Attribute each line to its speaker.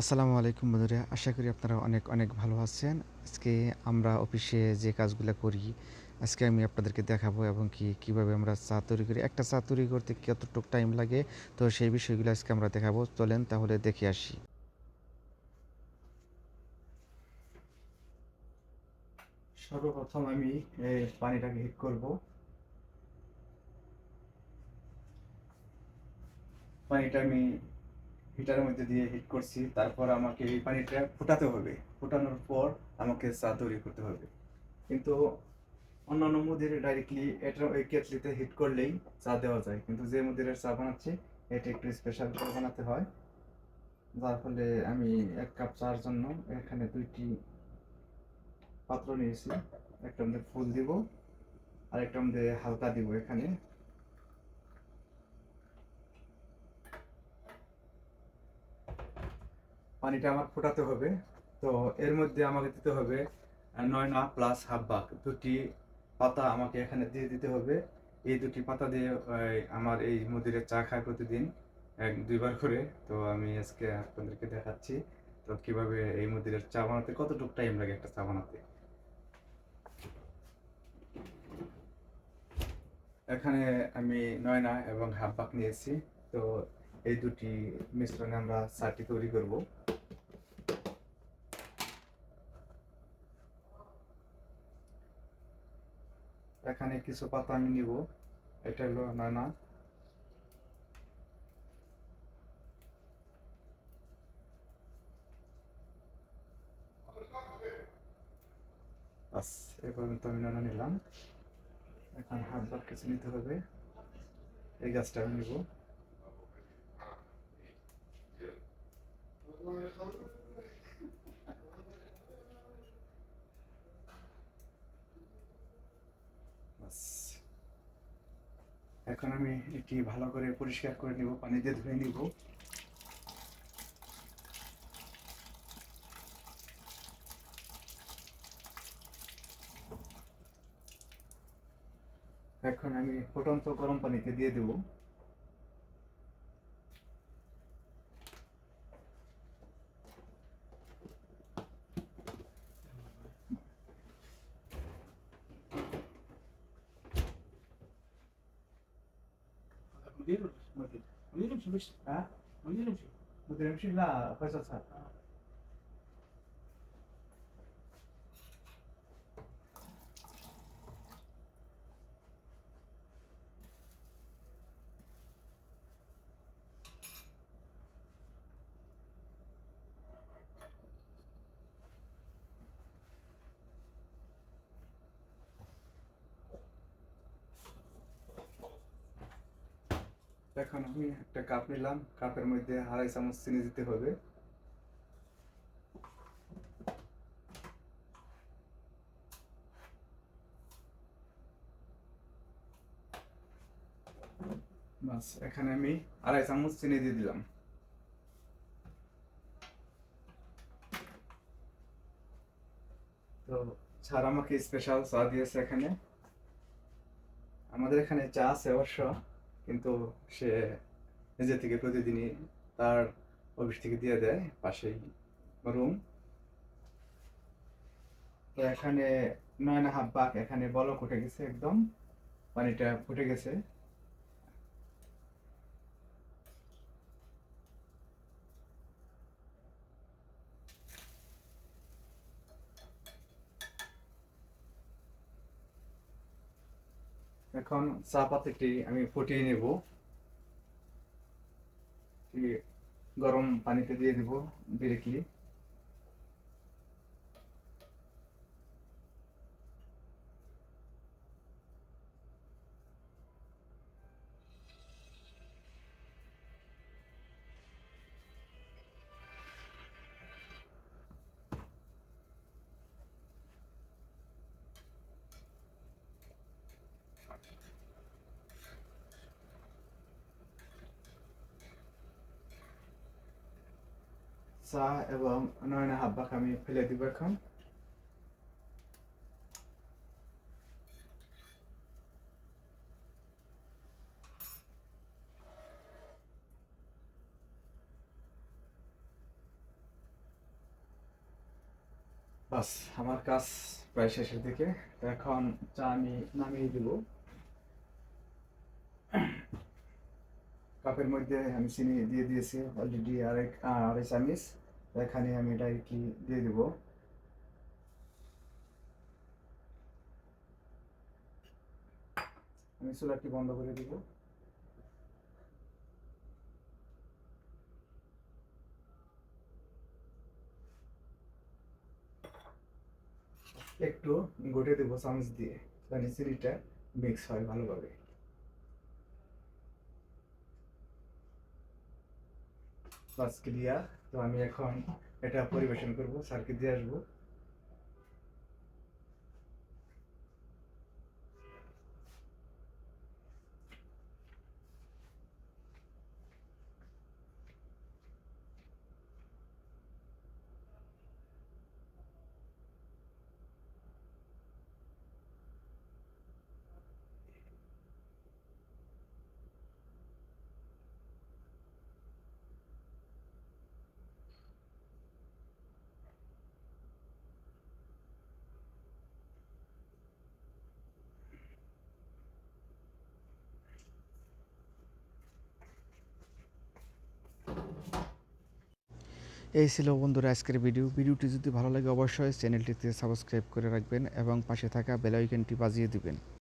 Speaker 1: আসসালামু আলাইকুম বন্ধুরা, আশা করি আপনারা অনেক অনেক ভালো আছেন। আজকে আমরা অফিসে যে কাজগুলো করি, আজকে আমি আপনাদেরকে দেখাবো এবং কি, কীভাবে আমরা চা তৈরি করি। একটা চা তৈরি করতে কতটুকু টাইম লাগে, তো সেই বিষয়গুলো আজকে আমরা দেখাবো। চলেন তাহলে দেখে আসি। সর্বপ্রথম আমি পানিটাকে হিট করব। পানিটা আমি হিটারের মধ্যে দিয়ে হিট করছি, তারপর আমাকে এই পানিটা ফোটাতে হবে। ফোটানোর পর আমাকে চা তৈরি করতে হবে। কিন্তু অন্যান্য মুদির ডাইরেক্টলি এটা ওই কেটলিতে হিট করলেই চা দেওয়া যায়। কিন্তু যে মুদিরের চা বানাচ্ছি, এটা একটু স্পেশাল করে বানাতে হয়। যার ফলে আমি এক কাপ চার জন্য এখানে দুইটি পাত্র নিয়েছি। একটা মধ্যে ফুল দিব আর একটা মধ্যে হালকা দিব এখানে। পানিটা আমার ফোটাতে হবে। তো এর মধ্যে আমাকে দিতে হবে নয়না প্লাস হাফ বাগ দুটি পাতা আমাকে এখানে দিয়ে দিতে হবে। এই দুটি পাতা দিয়ে আমার এই মন্দিরে চা খায় প্রতিদিন, এক, দুইবার করে। তো আমি আজকে আপনাদেরকে দেখাচ্ছি, তো কীভাবে এই মন্দিরের চা বানাতে, কতটুকু টাইম লাগে একটা চা বানাতে? এখানে আমি নয়না এবং হাফ বাগ নিয়েছি। তো এই দুটি মিশ্রণে আমরা চাটি তৈরি করব। এখানে কিছু পাতা আমি নিব। এটা হলো নানা। এ পর্যন্ত আমি নানা নিলাম। এখন হাত বার কিছু নিতে হবে। এই গাছটা আমি নিব বাস। এখন আমি এটি ভালো করে পরিষ্কার করে নিব, পানি দিয়ে ধুয়ে নিব। এখন আমি ফুটন্ত গরম পানিতে দিয়ে দেব।
Speaker 2: مدير مدير مدير يمشي مش
Speaker 1: ها
Speaker 2: مدير يمشي
Speaker 1: مدير يمشي لا فيصل صار এখন আমি একটা কাপ নিলাম কাপের মধ্যে আড়াই চামচ চিনি দিতে হবে। বাস, এখানে আমি আড়াই চামচ চিনি দিয়ে দিলাম। তো স্যার আমাকে স্পেশাল চা দিয়েছে এখানে। আমাদের এখানে চা আছে অবশ্য। কিন্তু সে নিজে থেকে প্রতিদিনই তার অফিস থেকে দিয়ে দেয় পাশেই রুম তো এখানে নয় না হাফ বাঘ এখানে বল উঠে গেছে একদম, পানিটা ফুটে গেছে। এখন চা পাতিটি আমি ফুটিয়ে নেব। গরম পানিতে দিয়ে দেব ডিরেক্টলি চা এবং নয়না হাব্বাকে আমি ফেলে দিব এখন বাস, আমার কাজ প্রায় শেষের দিকে। এখন চা আমি নামিয়ে দিব। কাপের মধ্যে আমি চিনি দিয়ে দিয়েছি অলরেডি আরেক আড়াই চামিচ। এখানে আমি ডাইরেক্টলি দিয়ে দিব। আমি চুলাটি বন্ধ করে দিব। একটু ঘটে দেবো চামচ দিয়ে মানে চিনিটা মিক্স হয় ভালোভাবে। বাস ক্লিয়ার তো আমি এখন এটা পরিবেশন করব স্যারকে দিয়ে আসব।
Speaker 3: এই ছিল বন্ধুরা আজকের ভিডিও। ভিডিওটি যদি ভালো লাগে অবশ্যই চ্যানেলটিতে সাবস্ক্রাইব করে রাখবেন এবং পাশে থাকা বেলাইকনটি বাজিয়ে দিবেন।